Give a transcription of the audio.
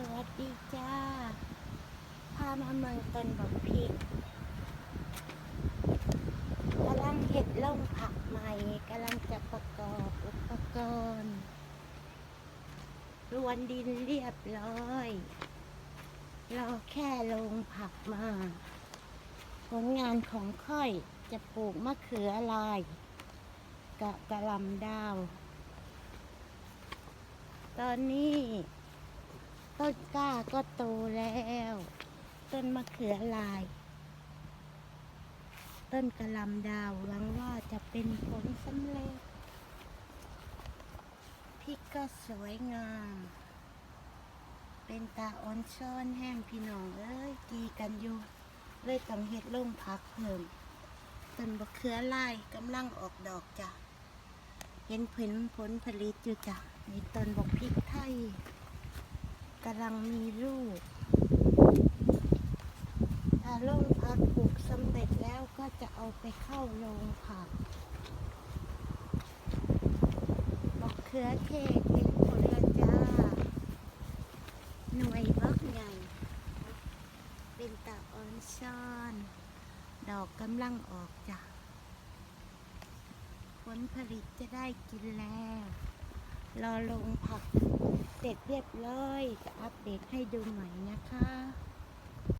สวัสดีจ้า พามาเมืองต้นบอกพริกำลังเห็ดล่งผักใหม่กำลังจะประกอบอุปกรณ์รวนดินเรียบร้อยรอแค่ลงผักมา ผลงานของค่อยจะปลูกมะเขือลายกับกะลำดาว ตอนนี้ ต้นกล้าก็โตแล้ว ต้นมะเขือลาย ต้นกระลำดาวหวังว่าจะเป็นผลสำเร็จพริกก็สวยงาม เป็นตาอ่อนช้อนแห้งพี่น้องเอ้ยกีกันอยู่เลยต้องเฮ็ดลงพักเพิ่มต้นมะเขือลายกำลังออกดอกจ้ะเห็นผลผลผลิตอยู่จ้ะในต้นบอกพริกไทย กำลังมีลูก ถ้าลงผักปลูกสำเร็จแล้วก็จะเอาไปเข้าโรงผักบอกเขือเทศเห็นผลละจ้า หน่วยบักใหญ่ เป็นตาออนซ่อน ดอกกำลังออกจ้ะผลผลิตจะได้กินแล้ว รอลงผักเสร็จเรียบร้อยจะอัปเดตให้ดูใหม่นะคะ